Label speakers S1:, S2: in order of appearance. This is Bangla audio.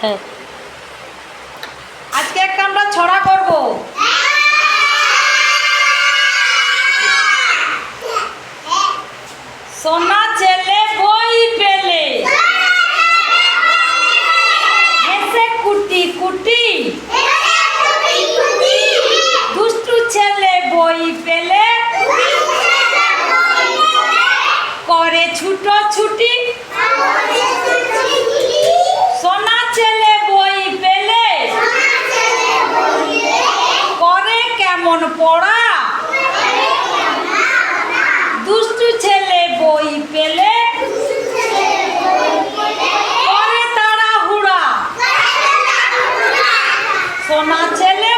S1: হ্যাঁ।
S2: আজকে একটা আমরা ছড়া করব। সোনা ছেলে বই পেলে। হেসে কুটি কুটি। দুষ্টু ছেলে বই পেলে। করে ছুটো ছুটি। কেমন পড়া? দুষ্টু ছেলে বই পেলে? তারা হুড়া সোনা ছেলে